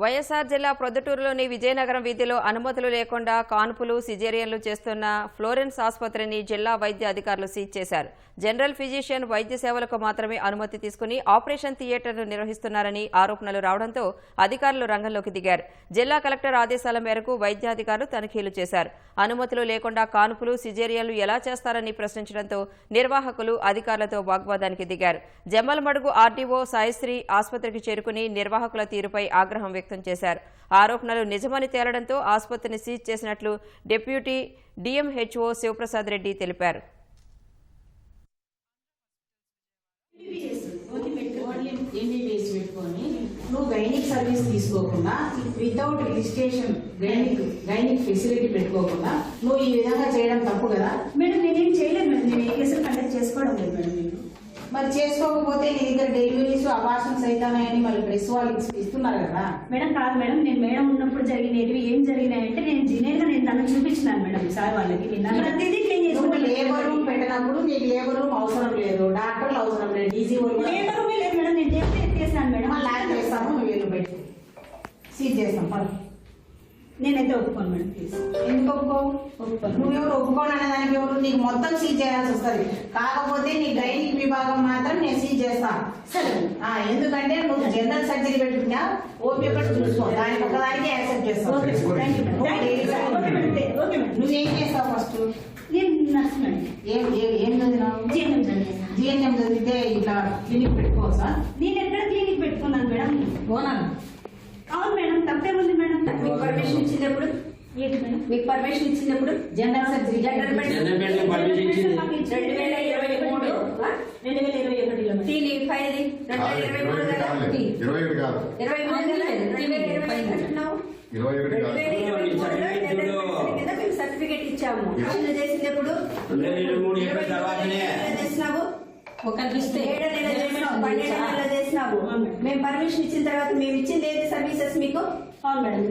వైఎస్ఆర్ జిల్లా ప్రొద్దుటూరులోని విజయనగరం వీధిలో అనుమతులు లేకుండా కాన్పులు సిజేరియన్లు చేస్తున్న ఫ్లోరెన్స్ ఆసుపత్రిని జిల్లా వైద్య అధికారులు సీజ్ చేశారు. జనరల్ ఫిజిషియన్ వైద్య సేవలకు మాత్రమే అనుమతి తీసుకుని ఆపరేషన్ థియేటర్ను నిర్వహిస్తున్నారని ఆరోపణలు రావడంతో అధికారులు రంగంలోకి దిగారు. జిల్లా కలెక్టర్ ఆదేశాల మేరకు వైద్యాధికారులు తనిఖీలు చేశారు. అనుమతులు లేకుండా కాన్పులు సిజేరియన్లు ఎలా చేస్తారని ప్రశ్నించడంతో నిర్వాహకులు అధికారులతో వాగ్వాదానికి దిగారు. జమ్మలమడుగు ఆర్డీఓ సాయిశ్రీ ఆసుపత్రికి చేరుకుని నిర్వాహకుల తీరుపై ఆగ్రహం వ్యక్తం వ్యక్తం చేశారు. ఆరోపణలు నిజమని తేలడంతో ఆసుపత్రిని సీజ్ చేసినట్లు డిప్యూటీ డిఎంహెచ్ఓ శివప్రసాద్ రెడ్డి తెలిపారు. నువ్వు గైనిక్ సర్వీస్ తీసుకోకుండా without registration gynaec gynaec facility పెట్టుకోకుండా నువ్వు ఈ విధంగా చేయడం తప్పు కదా? మేడం నేనేం చేయలేదు మేడం. నేను ఏ కేసులు కండక్ట్ చేసుకోవడం లేదు మేడం. నేను మరి చేసుకోకపోతే నీ దగ్గర డెలివరీస్ అబార్షన్స్ అవుతాయని మళ్ళీ ప్రెస్ వాళ్ళు ఇస్- ఇస్తున్నారు కదా. మేడం కాదు మేడం నేను మేడం ఉన్నప్పుడు జరిగినవి ఏం జరిగినాయంటే నేను జీనియర్గా నేను దాన్ని చూపించినాను మేడం సార్ వాళ్ళకి. ప్రతిదీ క్లీన్ నువ్వు లేబర్ చేసుకుంటాను రూమ్ పెట్టినప్పుడు నీకు లేబర్ రూమ్ అవసరం లేదు డాక్టర్లు అవసరం లేదు డీజీ వాళ్ళు లేబర్ రూమే లేదు మేడం నేను టేస్ట్ ఎత్తేసాను మేడం. లాక్ చేస్తాము నువ్వు వీళ్ళు పెట్టి. సీజ్ చేస్తాం పద. నేనైతే ఒప్పుకోను మేడం ప్లీజ్. ఎందుకు ఒప్పుకోవు ఒప్పుకోను. నువ్వెవరు ఒప్పుకోను అనే దానికి ఎవరు? నీకు మొత్తం సీజ్ చేయాల్సి వస్తుంది. కాకపోతే నీ గైనిక్ విభాగం మాత్రం నేను సీజ్ చేస్తా. సరే. ఆ, ఎందుకంటే నువ్వు జనరల్ సర్జరీ పెట్టుకున్నా ఓపీ ఒకటి చూసుకో దానికి ఒకదానికి యాక్సెప్ట్ చేస్తావు. నువ్వేం చేస్తావు ఫస్ట్ ఏం ఏం చదివినావు? జీఎన్ఎం చదివితే ఇట్లా క్లినిక్ పెట్టుకోవచ్చా? నేను ఎక్కడ క్లినిక్ పెట్టుకున్నాను మేడం? పోనాను అవును మేడం. తప్పేముంది మేడం. మీకు పర్మిషన్ ఇచ్చినప్పుడు మీకు పర్మిషన్ ఇచ్చినప్పుడు జనరల్ సర్జరీ జనరల్ రెండు వేల ఇరవై మూడు. రెండు వేల ఇరవై ఒకటిలో మేడం తీలి ఫైల్ రెండు వేల ఇరవై కదా కాదు. సర్టిఫికేట్ ఇచ్చాము చేసినప్పుడు చేసినావు మేము పర్మిషన్ ఇచ్చిన తర్వాత మేము ఇచ్చింది ఏది? సర్వీసెస్ మీకు? అవును మేడం.